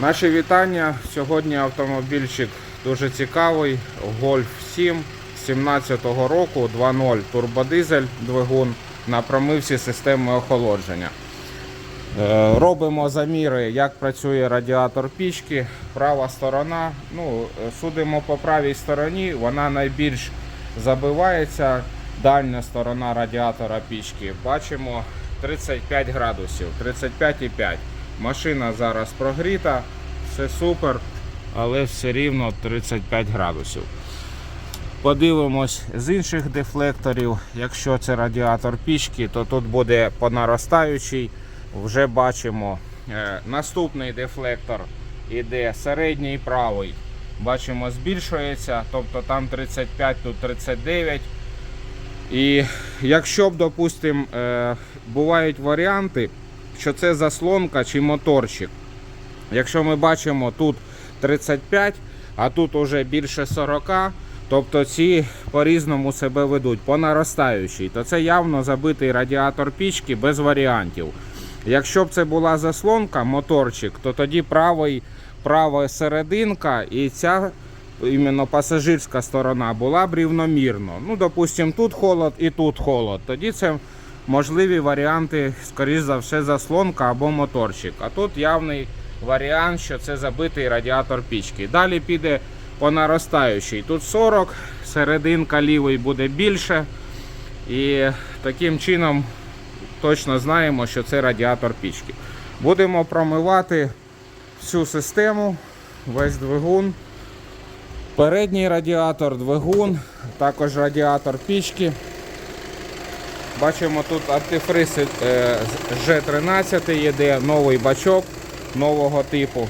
Наші вітання. Сьогодні автомобільчик дуже цікавий. Golf 7 17-го року 2.0 турбодизель двигун на промивці системи охолодження. Е, Робимо заміри, як працює радіатор пічки. Права сторона. Ну, судимо по правій стороні, вона найбільш забивається. Дальня сторона радіатора пічки. Бачимо 35 градусів, 35,5. Машина зараз прогріта, все супер, але все рівно 35 градусів. Подивимось з інших дефлекторів. Якщо це радіатор пічки, то тут буде по наростаючій. Вже бачимо е, наступний дефлектор іде середній правий. Бачимо, збільшується, тобто там 35, тут 39. І якщо б, допустимо, е, бувають варіанти, що це заслонка чи моторчик. Якщо ми бачимо тут 35, а тут уже більше 40, тобто ці по-різному себе ведуть, по наростаючій, то це явно забитий радіатор пічки без варіантів. Якщо б це була заслонка, моторчик, то тоді правий, права серединка і ця іменно пасажирська сторона була б рівномірно. Ну, допустимо, тут холод і тут холод. Тоді це можливі варіанти, скоріш за все, заслонка або моторчик. А тут явний варіант, що це забитий радіатор пічки. Далі піде по наростаючій. Тут 40, серединка лівий буде більше. І таким чином точно знаємо, що це радіатор пічки. Будемо промивати всю систему, весь двигун. Передній радіатор, двигун, також радіатор пічки. Бачимо тут антифриз е, з G13 є, новий бачок нового типу.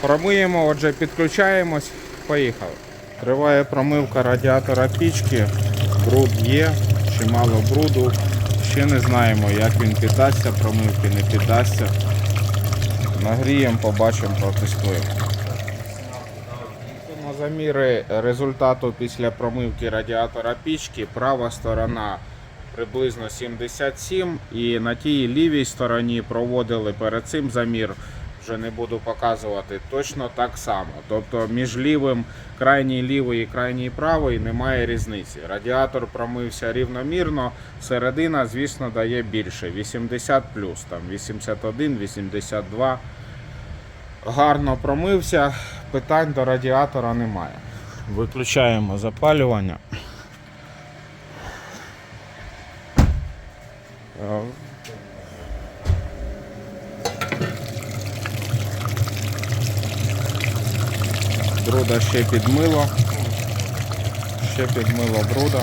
Промиємо, отже, підключаємось, поїхали. Триває промивка радіатора пічки. Бруд є, чимало бруду. Ще не знаємо, як він піддасться, промивки не піддасться. Нагріємо, побачимо, протестуємо. Заміри результату після промивки радіатора пічки права сторона приблизно 77 і на тій лівій стороні проводили перед цим замір. Вже не буду показувати точно так само. Тобто між лівим, крайній лівий і крайній правий немає різниці. Радіатор промився рівномірно, середина, звісно, дає більше 80 там 81, 82 гарно промився, питань до радіатора немає. Виключаємо запалювання. Бруда ще підмило. Ще підмило бруда.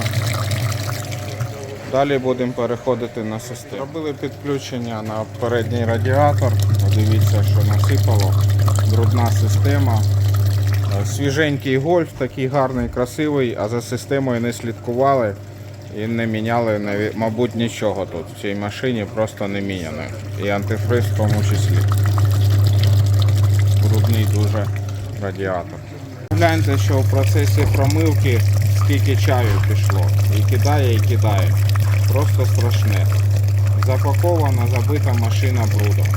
Далі будемо переходити на систему. Робили підключення на передній радіатор. Подивіться, що насипало. Брудна система. Е, Свіженький гольф, такий гарний, красивий, а за системою не слідкували і не міняли, мабуть, нічого тут. В цій машині просто не міняно. І антифриз в тому числі. Брудний дуже радіатор. Гляньте, що в процесі промивки скільки чаю пішло. І кидає, і кидає. Просто страшне. Запакована, забита машина брудом.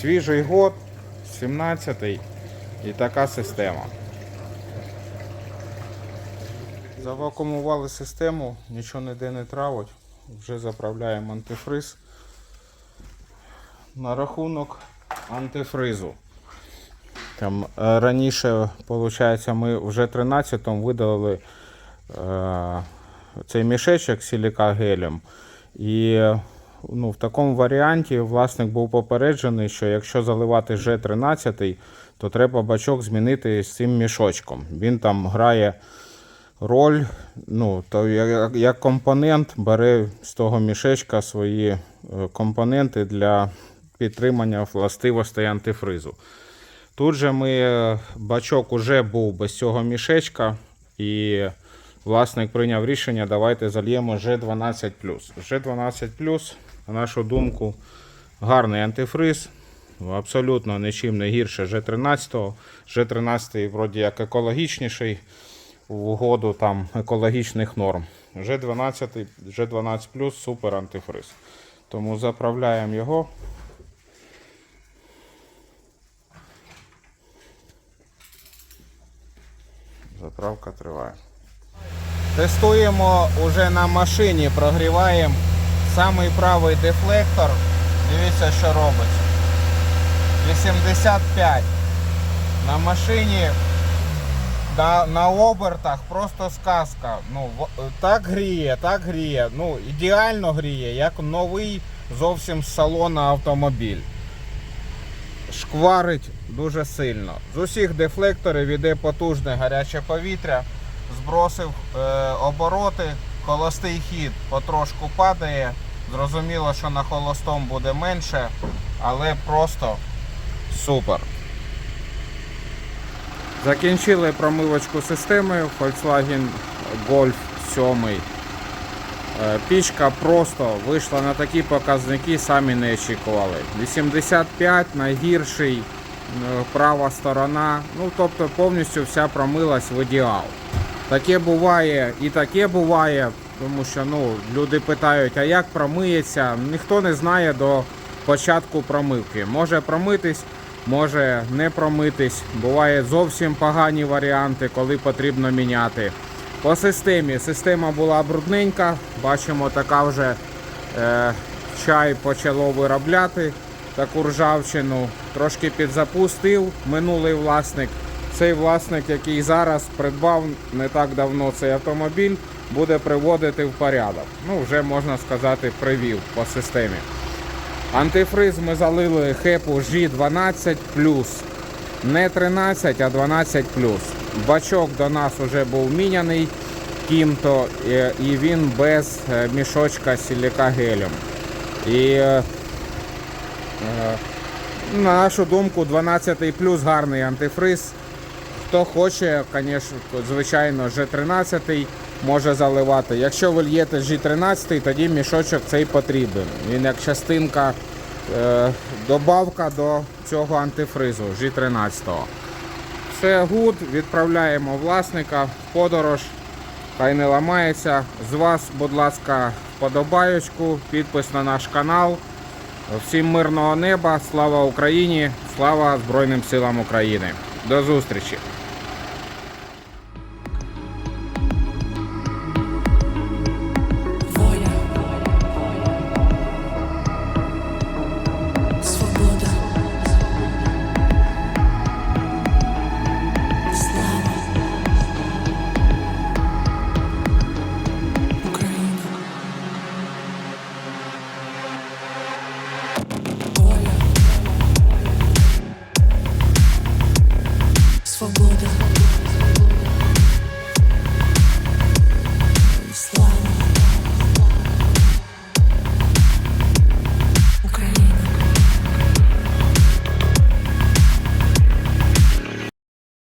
Свіжий год, 17-й і така система. Завакумували систему, нічого ніде не травить. Вже заправляємо антифриз. На рахунок антифризу. Там е, раніше, виходить, ми вже 13-му видалили е, цей мішечок з силіка гелем. І ну, в такому варіанті власник був попереджений, що якщо заливати G13, то треба бачок змінити з цим мішочком. Він там грає роль, ну, то як, як компонент бере з того мішечка свої е, компоненти для підтримання властивостей антифризу. Тут же ми е, бачок уже був без цього мішечка, і власник прийняв рішення, давайте зальємо G12. G12, на нашу думку, гарний антифриз. Абсолютно нічим не гірше G13. G13 вроді як екологічніший в угоду там екологічних норм. G12, G12 супер антифриз. Тому заправляємо його. Заправка триває. Тестуємо вже на машині, прогріваємо самий правий дефлектор. Дивіться, що робить. 85. На машині на, на обертах просто сказка. Ну, в- так гріє, так гріє. Ну, ідеально гріє, як новий зовсім з салона автомобіль. Шкварить дуже сильно. З усіх дефлекторів іде потужне гаряче повітря, збросив е, обороти, холостий хід потрошку падає. Зрозуміло, що на холостому буде менше, але просто супер. Закінчили промивочку системи Volkswagen Golf 7. Е, Пічка просто вийшла на такі показники, самі не очікували. 85 найгірший, е, права сторона. Ну, тобто повністю вся промилась в ідеал. Таке буває і таке буває, тому що ну, люди питають, а як промиється? Ніхто не знає до початку промивки. Може промитись, може не промитись. Буває зовсім погані варіанти, коли потрібно міняти. По системі система була брудненька, бачимо, така вже е, чай почало виробляти таку ржавчину. Трошки підзапустив минулий власник. Цей власник, який зараз придбав не так давно цей автомобіль, буде приводити в порядок. Ну, вже можна сказати, привів по системі. Антифриз ми залили хепу G12 не 13, а 12 Бачок до нас вже був міняний ким-то, і- і він без е, мішочка з силіка гелем. І е, е, на нашу думку, 12 плюс гарний антифриз. Хто хоче, звичайно, G13 може заливати. Якщо ви л'єте G13, тоді мішочок цей потрібен. Він як частинка, е, добавка до цього антифризу G13. Все гуд, відправляємо власника в подорож. Хай не ламається. З вас, будь ласка, вподобаючку, підпис на наш канал. Всім мирного неба, слава Україні, слава Збройним силам України. До зустрічі!